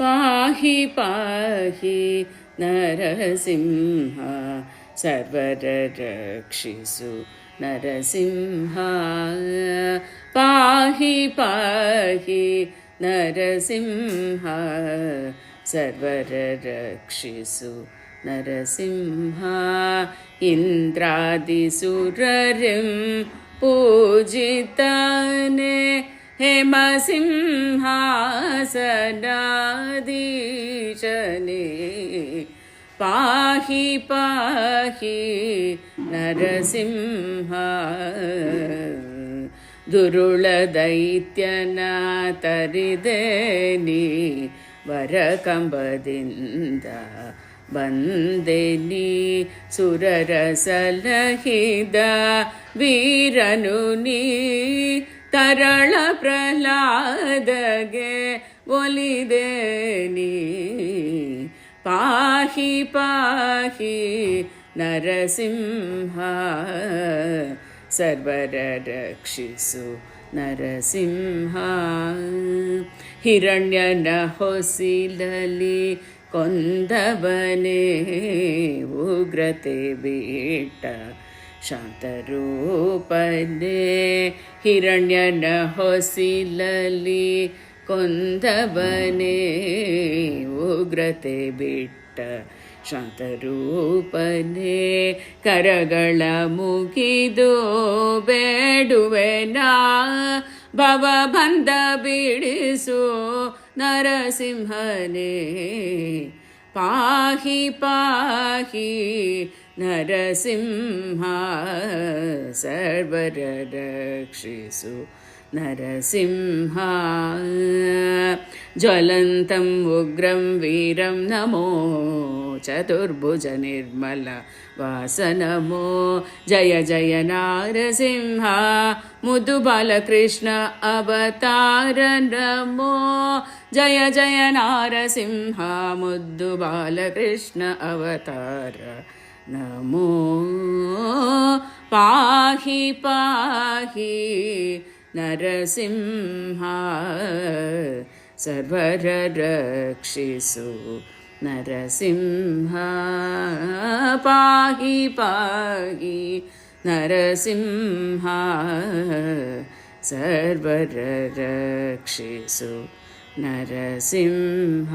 पाहि पाहि नरसिंह सर्वरक्षिसु नरसिंह। पाहि पाहि नरसिंह सर्वरक्षिसु नरसिंह। इन्द्रादिसुररिं पूजितने हेमसिंहासनादीशने पाहि पाहि नरसिंह ದುರುಳದೈತ್ಯನ ವರಕಂಬದಿಂದ ಬಂದೆನಿ ಸುರರ ಸಲಹಿದ ವೀರನು ನೀ ತರಳ ಪ್ರಹ್ಲಾದಗೆ ಒಲಿದೇನಿ ಪಾಹಿ ಪಾಹಿ ನರಸಿಂಹ ಸರ್ವರ ರಕ್ಷಿಸು ನರಸಿಂಹ. ಹಿರಣ್ಯನ ಹೊಸಿಲಲಿ ಕೊಂದವನೇ ಉಗ್ರತೆ ಬಿಟ್ಟ ಶಾಂತರೂಪನೇ ಹಿರಣ್ಯನ ಹೊಸಿಲಲಿ ಕೊಂದವನೇ ಉಗ್ರತೆ ಬಿಟ್ಟ ಶಾಂತರೂಪನೆ ಕರಗಳ ಮುಗಿದು ಬೇಡುವೆನಾ ಭವ ಬಂದ ಬಿಡಿಸು ನರಸಿಂಹನೇ ಪಾಹಿ ಪಾಹಿ नरसिंहा सर्वरदक्षिसु नरसिंहा ज्वलन्तम् उग्रं वीरं नमो चतुर्भुजनिर्मल वासनमो। जय जय नारसिंहा मुदुबालकृष्ण अवतार नमो। जय जय नारसिंहा मुद्दुबालकृष्ण अवतार നമോ പാഹി പാഹി നരസിംഹ സർവരക്ഷിസു നരസിംഹ പാഹി പാഹി നരസിംഹ സർവരക്ഷിസു നരസിംഹ